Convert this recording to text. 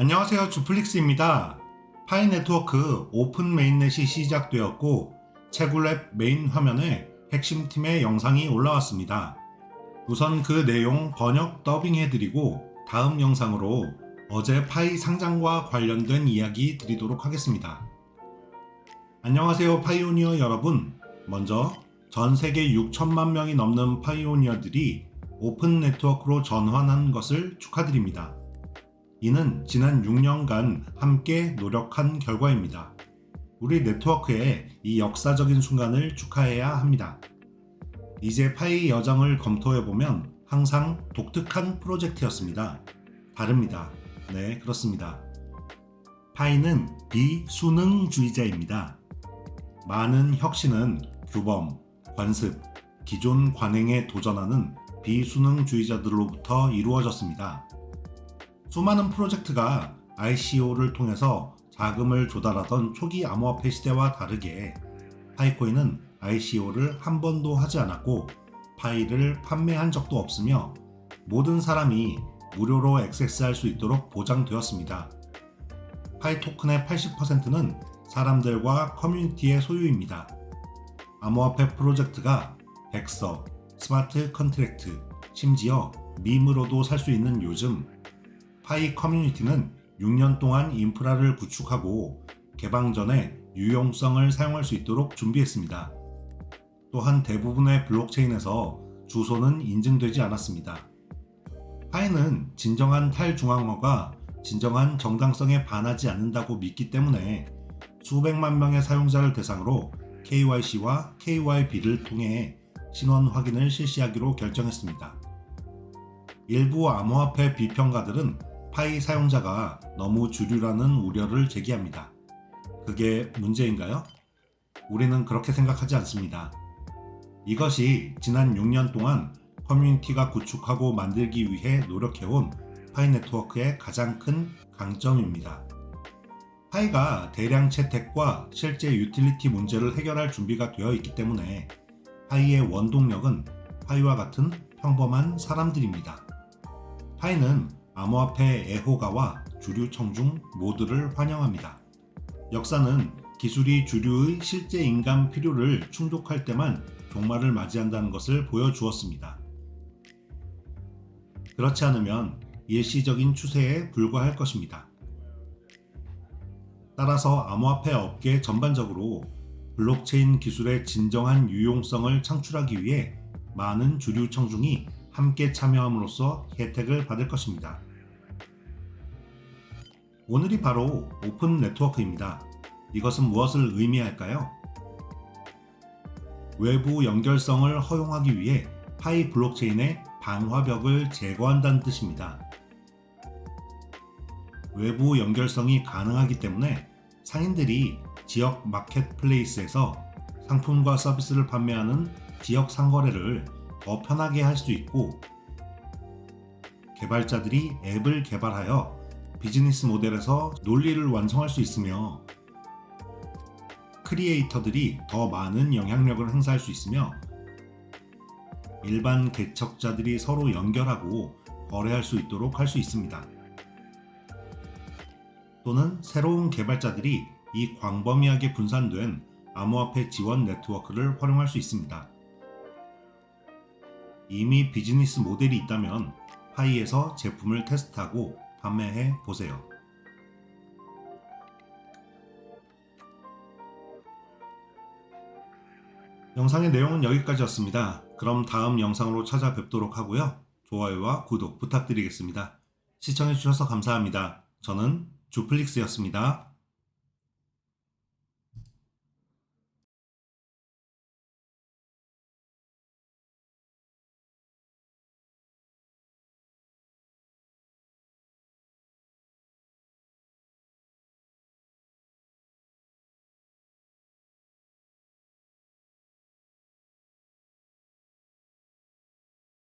안녕하세요. 주플릭스입니다. 파이 네트워크 오픈 메인넷이 시작되었고 채굴랩 메인 화면에 핵심 팀의 영상이 올라왔습니다. 우선 그 내용 번역 더빙해드리고 다음 영상으로 어제 파이 상장과 관련된 이야기 드리도록 하겠습니다. 안녕하세요 파이오니어 여러분. 먼저 전 세계 6천만 명이 넘는 파이오니어들이 오픈 네트워크로 전환한 것을 축하드립니다. 이는 지난 6년간 함께 노력한 결과입니다. 우리 네트워크의 이 역사적인 순간을 축하해야 합니다. 이제 파이 여정을 검토해보면 항상 독특한 프로젝트였습니다. 다릅니다. 네, 그렇습니다. 파이는 비수능주의자입니다. 많은 혁신은 규범, 관습, 기존 관행에 도전하는 비수능주의자들로부터 이루어졌습니다. 수많은 프로젝트가 ICO를 통해서 자금을 조달하던 초기 암호화폐 시대와 다르게 파이코인은 ICO를 한 번도 하지 않았고 파이를 판매한 적도 없으며 모든 사람이 무료로 액세스할 수 있도록 보장되었습니다. 파이 토큰의 80%는 사람들과 커뮤니티의 소유입니다. 암호화폐 프로젝트가 백서, 스마트 컨트랙트, 심지어 밈으로도 살 수 있는 요즘 파이 커뮤니티는 6년 동안 인프라를 구축하고 개방 전에 유용성을 사용할 수 있도록 준비했습니다. 또한 대부분의 블록체인에서 주소는 인증되지 않았습니다. 파이는 진정한 탈중앙화가 진정한 정당성에 반하지 않는다고 믿기 때문에 수백만 명의 사용자를 대상으로 KYC와 KYB를 통해 신원 확인을 실시하기로 결정했습니다. 일부 암호화폐 비평가들은 파이 사용자가 너무 주류라는 우려를 제기합니다. 그게 문제인가요? 우리는 그렇게 생각하지 않습니다. 이것이 지난 6년 동안 커뮤니티가 구축하고 만들기 위해 노력해온 파이 네트워크의 가장 큰 강점입니다. 파이가 대량 채택과 실제 유틸리티 문제를 해결할 준비가 되어 있기 때문에 파이의 원동력은 파이와 같은 평범한 사람들입니다. 파이는 암호화폐 애호가와 주류 청중 모두를 환영합니다. 역사는 기술이 주류의 실제 인간 필요를 충족할 때만 종말을 맞이한다는 것을 보여주었습니다. 그렇지 않으면 일시적인 추세에 불과할 것입니다. 따라서 암호화폐 업계 전반적으로 블록체인 기술의 진정한 유용성을 창출하기 위해 많은 주류 청중이 함께 참여함으로써 혜택을 받을 것입니다. 오늘이 바로 오픈 네트워크입니다. 이것은 무엇을 의미할까요? 외부 연결성을 허용하기 위해 파이 블록체인의 방화벽을 제거한다는 뜻입니다. 외부 연결성이 가능하기 때문에 상인들이 지역 마켓플레이스에서 상품과 서비스를 판매하는 지역 상거래를 더 편하게 할 수 있고 개발자들이 앱을 개발하여 비즈니스 모델에서 논리를 완성할 수 있으며 크리에이터들이 더 많은 영향력을 행사할 수 있으며 일반 개척자들이 서로 연결하고 거래할 수 있도록 할 수 있습니다. 또는 새로운 개발자들이 이 광범위하게 분산된 암호화폐 지원 네트워크를 활용할 수 있습니다. 이미 비즈니스 모델이 있다면 파이에서 제품을 테스트하고 판매해 보세요. 영상의 내용은 여기까지였습니다. 그럼 다음 영상으로 찾아뵙도록 하고요. 좋아요와 구독 부탁드리겠습니다. 시청해주셔서 감사합니다. 저는 주플릭스였습니다.